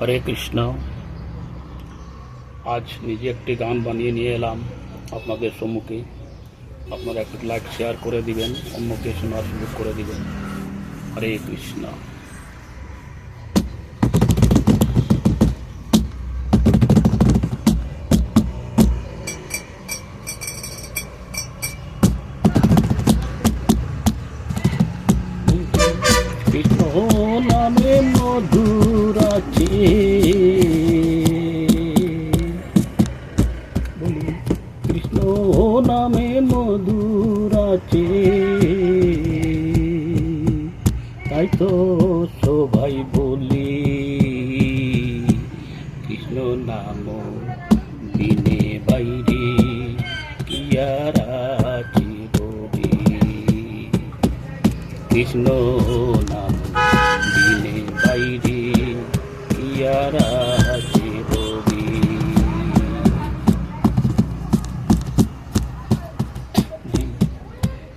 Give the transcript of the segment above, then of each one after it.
হরে কৃষ্ণ। আজ নিজে একটি গান বানিয়ে নিয়ে এলাম আপনাদের সম্মুখে। আপনারা একটু লাইক, শেয়ার করে দিবেন, অন্যকে শোনার সুযোগ করে দিবেন। হরে কৃষ্ণ। আছে কৃষ্ণ নামে মধুর আছে। তাই তো সবাই বলি, কৃষ্ণ নাম দিনে বাইরে কি আর বলি। কৃষ্ণ নাম দিনে বাইরে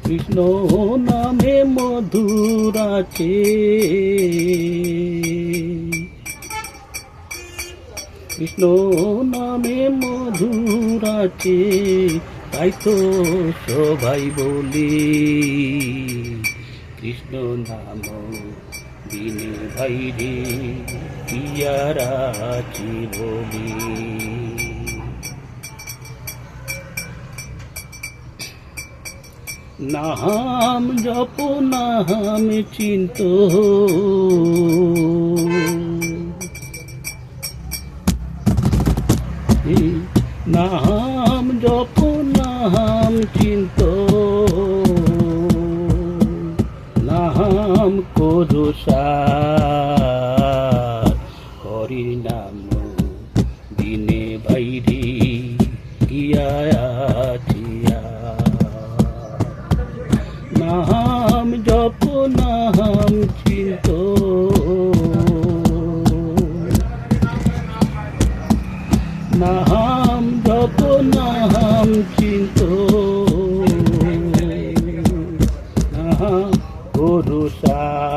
কৃষ্ণ নামে মধুর আছে। কৃষ্ণ নামে মধুর আছে, তাই তো সবাই বলি। কৃষ্ণ নাম দিনে ভাইরে, পিয়ারা বলি। নাম জপ নাম চিন্ত। নাহাম জপ নাহাম চিন্ত। নাহাম করো সার হরি নাম।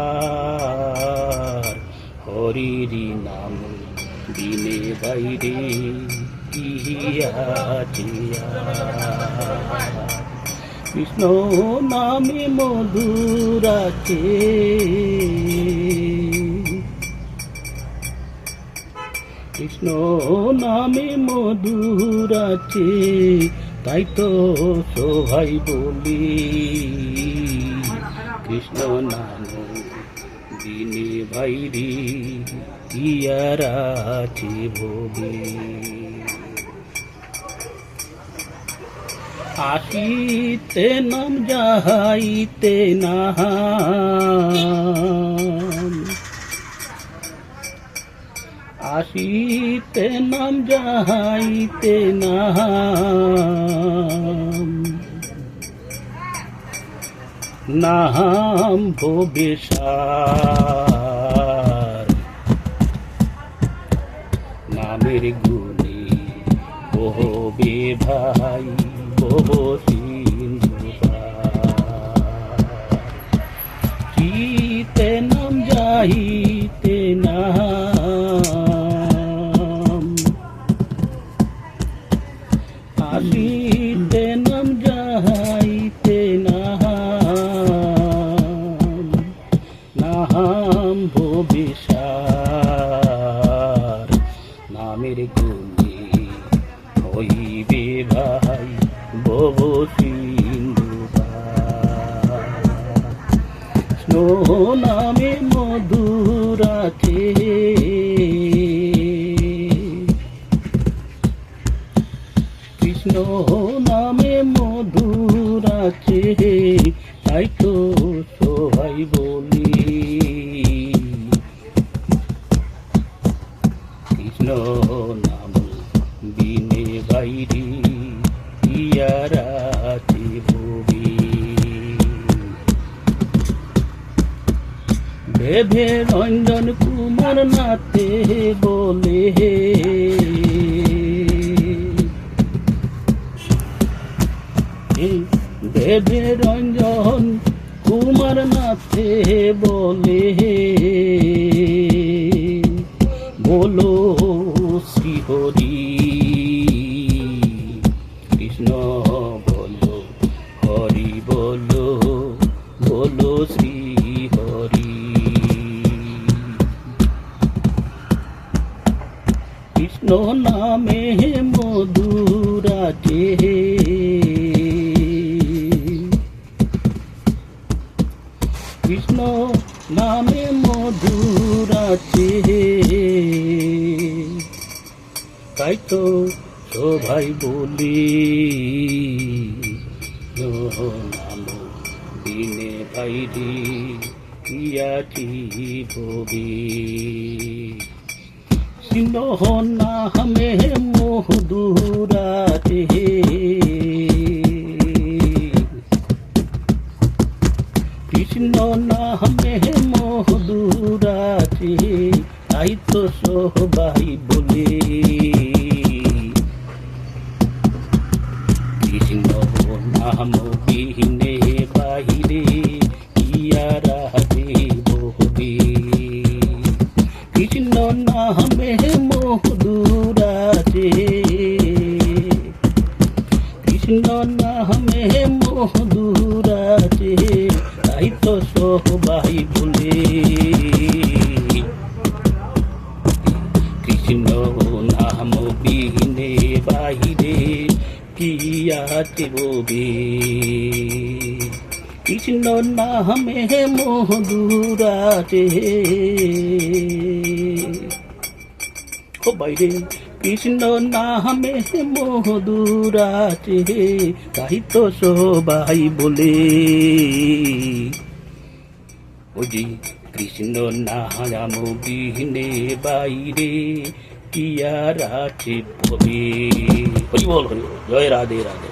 সার হরিরি নাম দিনে বাইরে কৃষ্ণ নামে মধুর আছে। কৃষ্ণ নামে মধুর আছে, তাই তো সবাই বলি কৃষ্ণ নাম দিনে ভাইরি ইয়ার আছে ভোগে। আসিতে নাম যাহাইতে নাম আসিতে নাম যাহাইতে নাম নাম ভোগেশার নামের গুণে বহবে ভাই বহ নামের গুণে হইবে ভাই বব স্নোহ নামে মধুর আছে কৃষ্ণ নামে মধুর আছে তাই তো সবাই বলি। নাম বিনে বাইরে ইয়ারা আছে ভবি বেভে রঞ্জন কুমার নাতে বলে দেবে রঞ্জন কুমার নাথে বলে বলো শ্রীহরি। কৃষ্ণ বলো হরি বলো বলো শ্রীহরি। কৃষ্ণ নামে মধুরাতে কৃষ্ণ তো সবাই বলি নাম দিনে বাইরে ইয়াটি ভবি সিংহ নামে মধুরাতে কৃষ্ণ নামে মধুরাতে তাই তো সবাই বলে। নাম বিহীনে বাহিরে ইয়ারা দেববে কৃষ্ণ নামে মধুরাতে কৃষ্ণ নামে মধুরাতে তাই তো সবাই বলে কি আছে ববে কৃষ্ণ নামে মধুরাতে ও বাইরে কৃষ্ণ নামে মধুরাতে তাই তো সবাই বলে ওজি কৃষ্ণ নাম বিহীনে বাইরে কি আর আছে ভবে হরি বল হরি বল। জয় রাধে রাধে